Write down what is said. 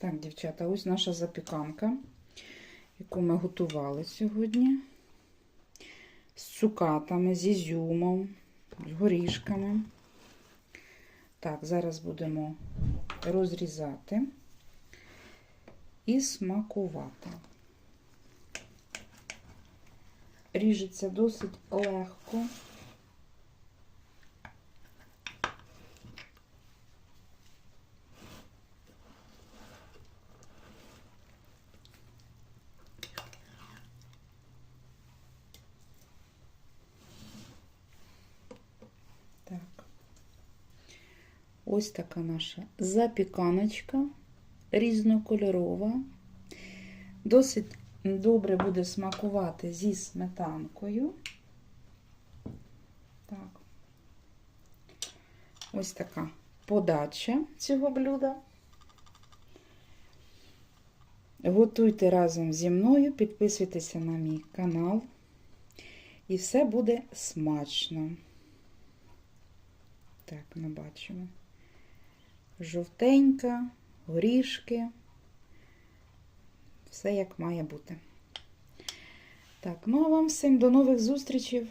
Так, дівчата, ось наша запіканка, яку ми готували сьогодні. З цукатами, з ізюмом, з горішками. Так, зараз будемо розрізати і смакувати. Ріжеться досить легко. Ось така наша запіканочка різнокольорова. Досить добре буде смакувати зі сметанкою. Так. Ось така подача цього блюда. Готуйте разом зі мною, підписуйтеся на мій канал. І все буде смачно. Так, ми бачимо. Жовтенька, горішки. Все як має бути. Так, ну а вам всім до нових зустрічей.